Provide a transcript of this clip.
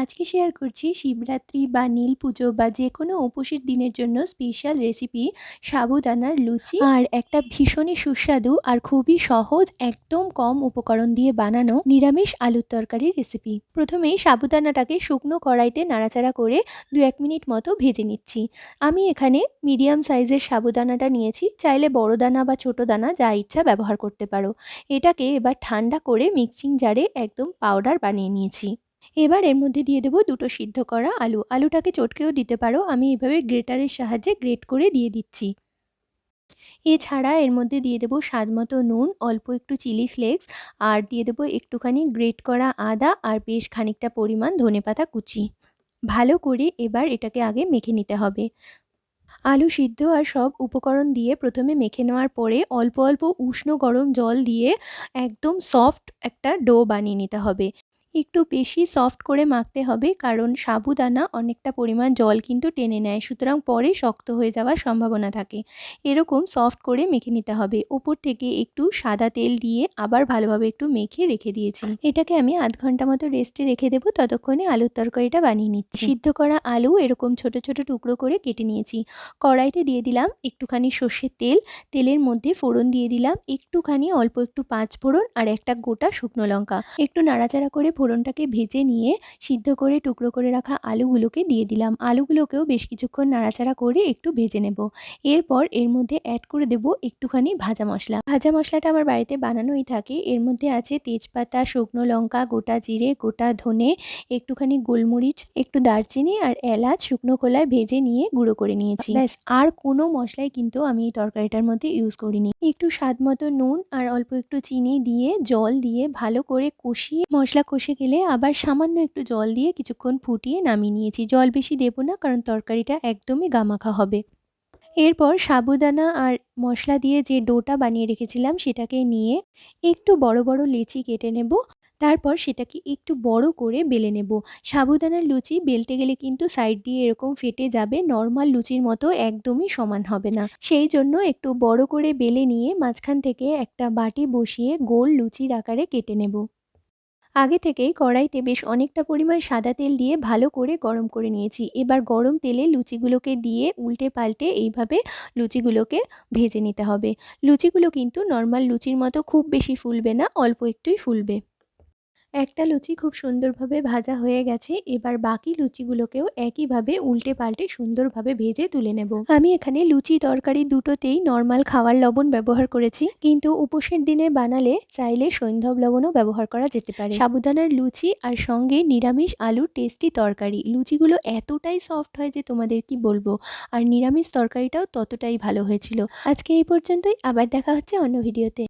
আজকে শেয়ার করছি শিবরাত্রি বা নীল পুজো বা যে কোনো উপোসের দিনের জন্য স্পেশাল রেসিপি সাবুদানার লুচি আর একটা ভীষণই সুস্বাদু আর খুবই সহজ, একদম কম উপকরণ দিয়ে বানানো নিরামিষ আলুর তরকারির রেসিপি প্রথমেই সাবুদানাটাকে শুকনো কড়াইতে নাড়াচাড়া করে দু এক মিনিট মতো ভেজে নিচ্ছি। আমি এখানে মিডিয়াম সাইজের সাবুদানাটা নিয়েছি, চাইলে বড় দানা বা ছোট দানা যা ইচ্ছা ব্যবহার করতে পারো। এটাকে এবার ঠান্ডা করে মিক্সিং জারে একদম পাউডার বানিয়ে নিয়েছি। এবার এর মধ্যে দিয়ে দেবো দুটো সিদ্ধ করা আলু। আলুটাকে চটকেও দিতে পারো, আমি এভাবে গ্রেটারের সাহায্যে গ্রেট করে দিয়ে দিচ্ছি। এছাড়া এর মধ্যে দিয়ে দেবো স্বাদ মতো নুন, অল্প একটু চিলি ফ্লেক্স, আর দিয়ে দেবো একটুখানি গ্রেট করা আদা আর বেশ খানিকটা পরিমাণ ধনেপাতা কুচি। ভালো করে এবার এটাকে আগে মেখে নিতে হবে। আলু সিদ্ধ আর সব উপকরণ দিয়ে প্রথমে মেখে নেওয়ার পরে অল্প অল্প উষ্ণ গরম জল দিয়ে একদম সফট একটা ডো বানিয়ে নিতে হবে। একটু বেশি সফট করে মাখতে হবে, কারণ সাবুদানা অনেকটা পরিমাণ জল কিন্তু টেনে নেয়, সুতরাং পরে শক্ত হয়ে যাওয়ার সম্ভাবনা থাকে। এরকম সফট করে মেখে নিতে হবে। ওপর থেকে একটু সাদা তেল দিয়ে আবার ভালোভাবে একটু মেখে রেখে দিয়েছি। এটাকে আমি আধ ঘণ্টা মতো রেস্টে রেখে দেবো। ততক্ষণে আলুর তরকারিটা বানিয়ে নিচ্ছি। সিদ্ধ করা আলু এরকম ছোট ছোট টুকরো করে কেটে নিয়েছি। কড়াইতে দিয়ে দিলাম একটুখানি সর্ষের তেল। তেলের মধ্যে ফোড়ন দিয়ে দিলাম। একটুখানি অল্প একটু পাঁচ ফোড়ন আর একটা গোটা শুকনো লঙ্কা। একটু নাড়াচাড়া করে ফোড়নটাকে ভেজে নিয়ে সিদ্ধ করে টুকরো করে রাখা আলুগুলোকে দিয়ে দিলাম। আলুগুলোকেও বেশ কিছুক্ষণ নাড়াচাড়া করে একটু ভেজে নেব। এরপর এর মধ্যে অ্যাড করে দেব একটুখানি ভাজা মশলা। ভাজা মশলাটা আমার বাড়িতে বানানোই থাকে। এর মধ্যে আছে তেজপাতা, শুকনো লঙ্কা, গোটা জিরে, গোটা ধনে, একটুখানি গোলমরিচ, একটু দারচিনি আর এলাচ শুকনো খোলায় ভেজে নিয়ে গুঁড়ো করে নিয়েছি। ব্যাস, আর কোনো মশলাই কিন্তু আমি এই তরকারিটার মধ্যে ইউজ করিনি। একটু স্বাদ মতো নুন আর অল্প একটু চিনি দিয়ে জল দিয়ে ভালো করে কষিয়ে মশলা কষিয়ে বসে গেলে আবার সামান্য একটু জল দিয়ে কিছুক্ষণ ফুটিয়ে নামিয়ে নিয়েছি। জল বেশি দেবো না, কারণ তরকারিটা একদমই গামাখা হবে। এরপর সাবুদানা আর মশলা দিয়ে যে ডোটা বানিয়ে রেখেছিলাম, সেটাকে নিয়ে একটু বড় বড় লেচি কেটে নেব। তারপর সেটাকে একটু বড় করে বেলে নেব। সাবুদানার লুচি বেলতে গেলে কিন্তু সাইড দিয়ে এরকম ফেটে যাবে, নর্মাল লুচির মতো একদমই সমান হবে না। সেই জন্য একটু বড় করে বেলে নিয়ে মাঝখান থেকে একটা বাটি বসিয়ে গোল লুচির আকারে কেটে নেব। আগে থেকেই কড়াইতে বেশ অনেকটা পরিমাণ সাদা তেল দিয়ে ভালো করে গরম করে নিয়েছি। এবার গরম তেলে লুচিগুলোকে দিয়ে উল্টে পাল্টে এইভাবে লুচিগুলোকে ভেজে নিতে হবে। লুচিগুলো কিন্তু নর্মাল লুচির মতো খুব বেশি ফুলবে না, অল্প একটুই ফুলবে। একটা লুচি খুব সুন্দরভাবে ভাজা হয়ে গেছে, এবার বাকি লুচিগুলোকেও একইভাবে উল্টে পাল্টে সুন্দরভাবে ভেজে তুলে নেব। আমি এখানে লুচি তরকারি দুটোতেই নর্মাল খাওয়ার লবণ ব্যবহার করেছি, কিন্তু উপোসের দিনে বানালে চাইলে সৈন্ধব লবণও ব্যবহার করা যেতে পারে। সাবুদানার লুচি আর সঙ্গে নিরামিষ আলুর টেস্টি তরকারি, লুচিগুলো এতটাই সফট হয় যে তোমাদের কি বলব? আর নিরামিষ তরকারিটাও ততটাই ভালো হয়েছিল। আজকে এই পর্যন্তই, আবার দেখা হচ্ছে অন্য ভিডিওতে।